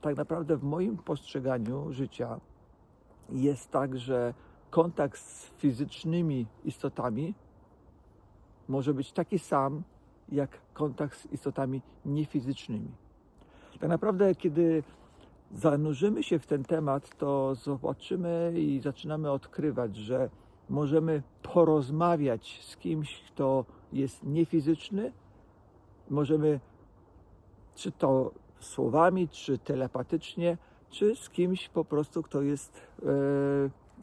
tak naprawdę w moim postrzeganiu życia jest tak, że kontakt z fizycznymi istotami może być taki sam jak kontakt z istotami niefizycznymi. Tak naprawdę, kiedy zanurzymy się w ten temat, to zobaczymy i zaczynamy odkrywać, że możemy porozmawiać z kimś, kto jest niefizyczny, możemy czy to słowami, czy telepatycznie, czy z kimś po prostu, kto jest e,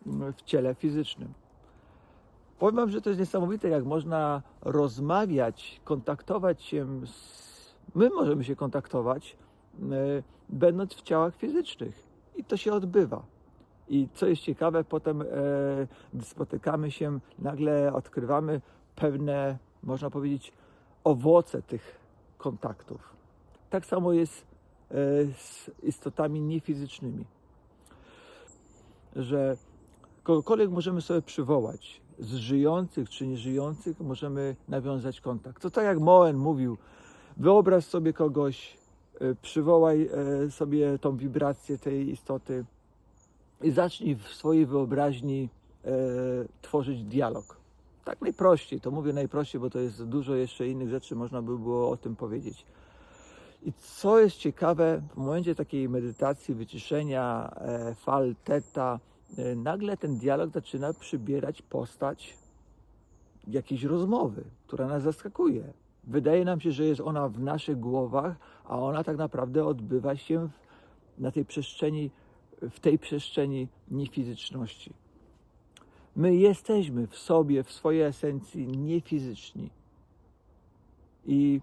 w ciele fizycznym. Powiem Wam, że to jest niesamowite, jak można rozmawiać, kontaktować się z... My możemy się kontaktować, e, będąc w ciałach fizycznych. I to się odbywa. I co jest ciekawe, potem, e, spotykamy się, nagle odkrywamy pewne, można powiedzieć, owoce tych kontaktów. Tak samo jest e, z istotami niefizycznymi, że kogokolwiek możemy sobie przywołać, z żyjących czy nieżyjących możemy nawiązać kontakt. To tak jak Moen mówił, wyobraź sobie kogoś, e, przywołaj e, sobie tą wibrację tej istoty i zacznij w swojej wyobraźni tworzyć dialog. Tak najprościej, to mówię najprościej, bo to jest dużo jeszcze innych rzeczy, można by było o tym powiedzieć. I co jest ciekawe, w momencie takiej medytacji, wyciszenia e, fal teta, e, nagle ten dialog zaczyna przybierać postać jakiejś rozmowy, która nas zaskakuje. Wydaje nam się, że jest ona w naszych głowach, a ona tak naprawdę odbywa się w, na tej przestrzeni, w tej przestrzeni niefizyczności. My jesteśmy w sobie, w swojej esencji niefizyczni. I